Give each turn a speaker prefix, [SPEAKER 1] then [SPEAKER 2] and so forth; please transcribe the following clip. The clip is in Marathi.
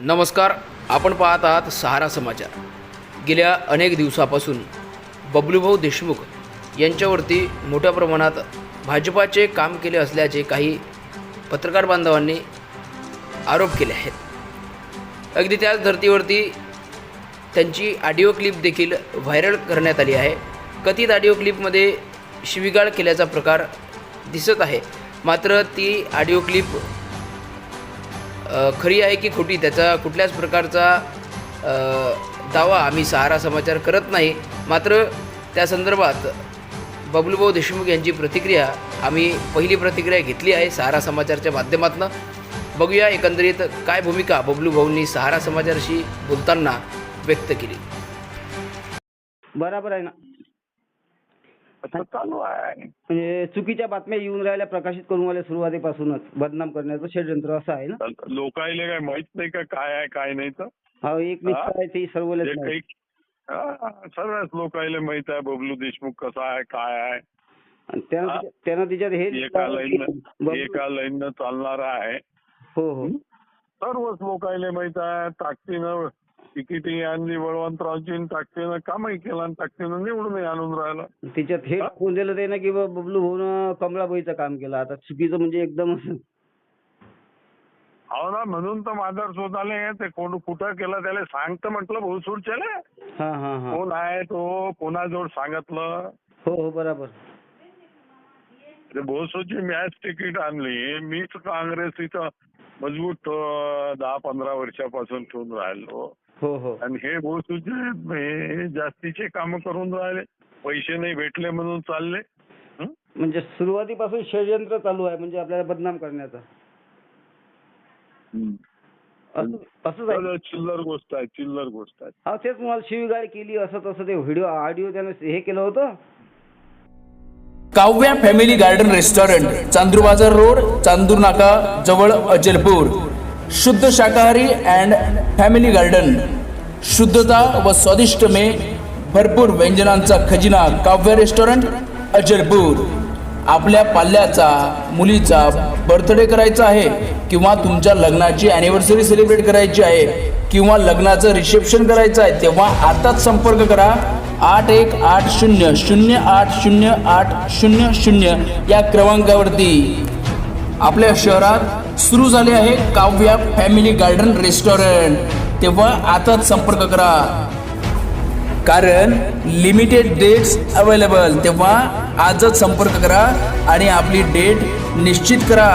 [SPEAKER 1] नमस्कार आपण पाहत आहात सहारा समाचार. गेल्या अनेक दिवसापासून बबलूभाऊ देशमुख यांच्यावरती मोठ्या प्रमाणात भाजपाचे काम केले असल्याचे काही पत्रकार बांधवांनी आरोप केले आहेत. अगदी त्याच धर्तीवरती त्यांची ऑडिओ क्लिप देखील व्हायरल करण्यात आली आहे. कथित ऑडिओ क्लिपमध्ये शिवीगाळ केल्याचा प्रकार दिसत आहे. मात्र ती ऑडिओ क्लिप खरी आहे की खोटी त्याचा कुठल्याच प्रकारचा दावा आम्ही सहारा समाचार करत नाही. मात्र त्या संदर्भात बबलूभाऊ देशमुख यांची प्रतिक्रिया आम्ही पहिली प्रतिक्रिया घेतली आहे सहारा समाचारच्या माध्यमातून. बघूया एकंदरीत काय भूमिका बबलूभाऊंनी सहारा समाचारशी बोलताना व्यक्त केली.
[SPEAKER 2] बराबर आहे ना.
[SPEAKER 3] चालू आहे.
[SPEAKER 2] म्हणजे चुकीच्या बातम्या येऊन राहिल्या प्रकाशित करून राहिल्या सुरुवातीपासूनच बदनाम करण्याचं षडयंत्र असं आहे ना?
[SPEAKER 3] लोकायले काय माहीत नाही का काय आहे काय नाही तर?
[SPEAKER 2] हा एक निष्ठा आहे ते सर्वलेच
[SPEAKER 3] जे काही सर्वच लोकायले माहीत आहे बबलू देशमुख कसा आहे काय आहे.
[SPEAKER 2] त्यानं त्यानं तिच्यात हे
[SPEAKER 3] एका लाईन एका लाईन चालणारा आहे.
[SPEAKER 2] हो. हो?
[SPEAKER 3] सर्वच लोकायले माहीत आहे ताकदीनं तिकिटी आणली बळवंतरावची आणि ताकदीनं कामही केलं आणि ताकदीनं निवडूनही आणून राहिलं.
[SPEAKER 2] तिच्यात हे. टाकून दिलं ते ना की बा बबलू भाऊन कमळाबाईचं काम केलं. आता चुकीचं म्हणजे एकदम
[SPEAKER 3] हो ना म्हणून तर माझा स्वतःले ते कोण कुठं केलं त्याला सांगतं म्हटलं भाऊ सुरच्याला
[SPEAKER 2] हा हा हा.
[SPEAKER 3] कोण आहे तो कोणाजवळ सांगितलं.
[SPEAKER 2] हो हो बराबर.
[SPEAKER 3] ते मॅच तिकीट आणली. मीच काँग्रेस इथं मजबूत अं, दहा पंधरा वर्षापासून ठेवून राहिलो.
[SPEAKER 2] हो हो.
[SPEAKER 3] आणि हे हे जास्तीचे काम करून राहिले. पैसे नाही भेटले म्हणून चालले?
[SPEAKER 2] म्हणजे सुरुवातीपासून षडयंत्र चालू आहे म्हणजे आपल्याला बदनाम करण्याचं. असं
[SPEAKER 3] चिल्लर गोष्ट आहे चिल्लर गोष्ट आहे.
[SPEAKER 2] हा तेच मला शिवीगाळ केली असं तसं ते व्हिडिओ ऑडिओ त्यानं हे केलं होतं.
[SPEAKER 4] Kavya family garden restaurant Chandur Bazar road Chandur नाका जवळ अचलपूर शुद्ध शाकाहारी अँड फॅमिली गार्डन शुद्धता व स्वादिष्ट मे भरपूर व्यंजनांचा खजिना काव्य रेस्टॉरंट अजरपूर. आपल्या पाल्याचा मुलीचा बर्थडे करायचा आहे किंवा तुमच्या लग्नाची अॅनिव्हर्सरी सेलिब्रेट करायची आहे किंवा लग्नाचं रिसेप्शन करायचं आहे तेव्हा आताच संपर्क करा. आठ एक आठ शून्य शून्य आठ शून्य आठ शून्य शून्य या क्रमांकावरती. आपल्या शहरात सुरू झाले आहे काव्या फॅमिली गार्डन रेस्टॉरंट. तेव्हा आताच संपर्क करा. कारण लिमिटेड डेट्स अवेलेबल तेव्हा आजच संपर्क करा आणि आपली डेट निश्चित करा.